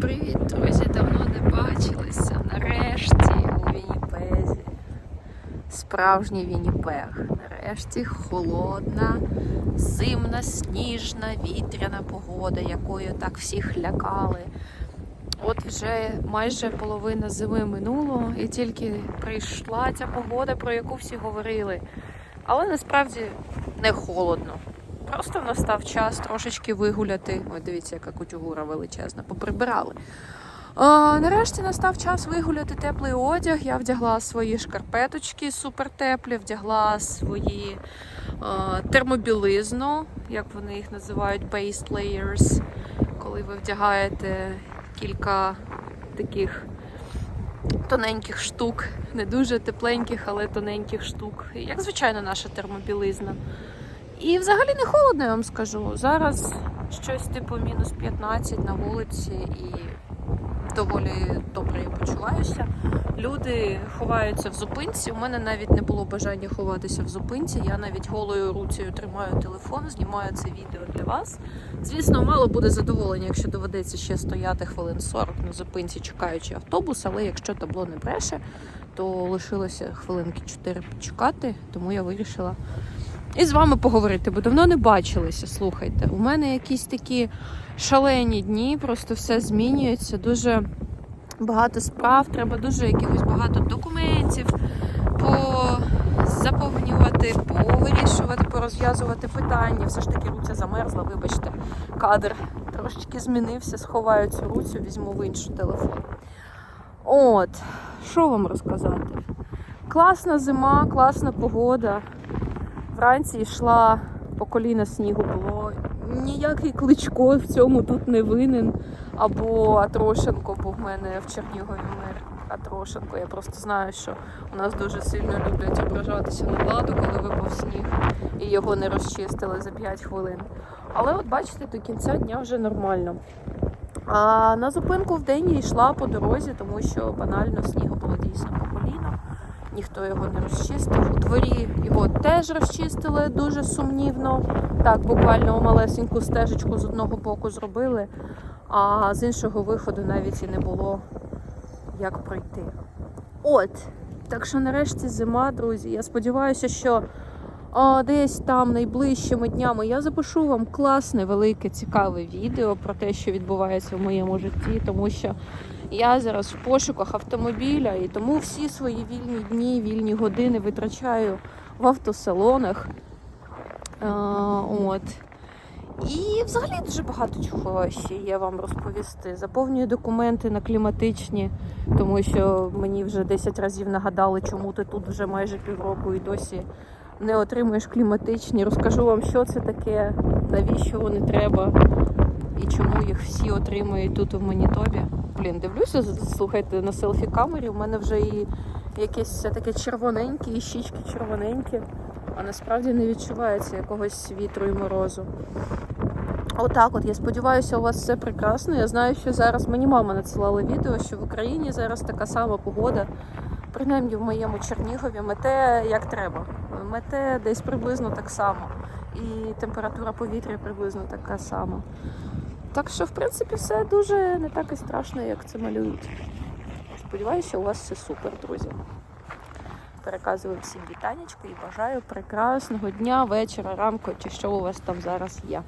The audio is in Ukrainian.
Привіт, друзі! Давно не бачилися. Нарешті у Вінніпезі. Справжній Вінніпег. Нарешті холодна, зимна, сніжна, вітряна погода, якою так всіх лякали. От вже майже половина зими минуло, і тільки прийшла ця погода, про яку всі говорили. Але насправді не холодно. Просто настав час трошечки вигуляти. Ой, дивіться, яка кутюгура величезна, поприбирали. А, нарешті настав час вигуляти теплий одяг. Я вдягла свої шкарпеточки супертеплі, вдягла свої а, термобілизну, як вони їх називають, based layers. Коли ви вдягаєте кілька таких тоненьких штук, не дуже тепленьких, але тоненьких штук. Як звичайно, наша термобілизна. І взагалі не холодно, я вам скажу. Зараз щось типу мінус 15 на вулиці і доволі добре я почуваюся. Люди ховаються в зупинці. У мене навіть не було бажання ховатися в зупинці. Я навіть голою руцею тримаю телефон, знімаю це відео для вас. Звісно, мало буде задоволення, якщо доведеться ще стояти хвилин 40 на зупинці, чекаючи автобус, але якщо табло не бреше, то лишилося хвилинки 4 почекати, тому я вирішила і з вами поговорити, бо давно не бачилися. Слухайте, у мене якісь такі шалені дні, просто все змінюється. Дуже багато справ, треба дуже якихось багато документів позаповнювати, повирішувати, порозв'язувати питання. Все ж таки руця замерзла, вибачте, кадр трошечки змінився, сховаю цю руцю, візьму в іншу телефон. От, що вам розказати? Класна зима, класна погода. Вранці йшла по коліна снігу було. Ніякий кличко в цьому тут не винен. Або Атрошенко, бо в мене в Чернігові мер Атрошенко. Я просто знаю, що у нас дуже сильно люблять ображатися на владу, коли випав сніг і його не розчистили за 5 хвилин. Але от бачите, до кінця дня вже нормально. А на зупинку в день я йшла по дорозі, тому що банально снігу було дійсно по коліна ніхто його не розчистив. У дворі його теж розчистили дуже сумнівно. Так, буквально малесеньку стежечку з одного боку зробили, а з іншого виходу навіть і не було як пройти. От, так що нарешті зима, друзі. Я сподіваюся, що а, десь там найближчими днями я запишу вам класне, велике, цікаве відео про те, що відбувається в моєму житті, тому що я зараз в пошуках автомобіля і тому всі свої вільні дні, вільні години витрачаю в автосалонах. А, от. І взагалі дуже багато чого ще є вам розповісти. Заповнюю документи на кліматичні, тому що мені вже 10 разів нагадали, чому ти тут вже майже півроку і досі не отримуєш кліматичні. Розкажу вам, що це таке, навіщо вони треба і чому їх всі отримують тут в Манітобі. Блін, дивлюся, слухайте, на селфі-камері. У мене вже і якесь таке червоненьке, і щічки червоненькі, а насправді не відчувається якогось вітру і морозу. Отак, от я сподіваюся, у вас все прекрасно. Я знаю, що зараз мені мама надсилала відео, що в Україні зараз така сама погода, принаймні в моєму Чернігові, мете як треба. Мете десь приблизно так само. І температура повітря приблизно така сама. Так що, в принципі, все дуже не так і страшно, як це малюють. Сподіваюся, у вас все супер, друзі. Переказую всім вітанечко і бажаю прекрасного дня, вечора, ранку чи що у вас там зараз є.